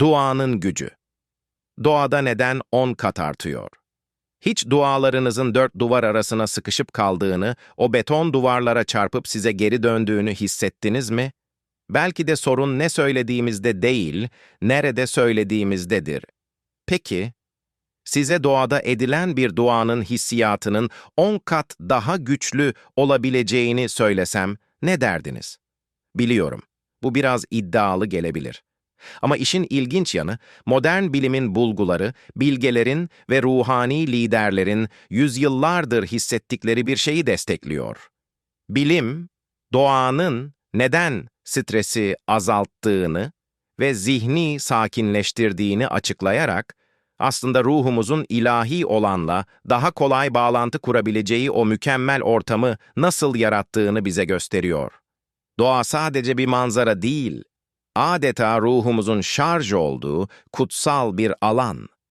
Duanın gücü. Doğada neden 10 kat artıyor? Hiç dualarınızın dört duvar arasına sıkışıp kaldığını, o beton duvarlara çarpıp size geri döndüğünü hissettiniz mi? Belki de sorun ne söylediğimizde değil, nerede söylediğimizdedir. Peki, size doğada edilen bir duanın hissiyatının 10 kat daha güçlü olabileceğini söylesem ne derdiniz? Biliyorum, bu biraz iddialı gelebilir. Ama işin ilginç yanı, modern bilimin bulguları, bilgelerin ve ruhani liderlerin yüzyıllardır hissettikleri bir şeyi destekliyor. Bilim, doğanın neden stresi azalttığını ve zihni sakinleştirdiğini açıklayarak, aslında ruhumuzun ilahi olanla daha kolay bağlantı kurabileceği o mükemmel ortamı nasıl yarattığını bize gösteriyor. Doğa sadece bir manzara değil, adeta ruhumuzun şarj olduğu kutsal bir alan.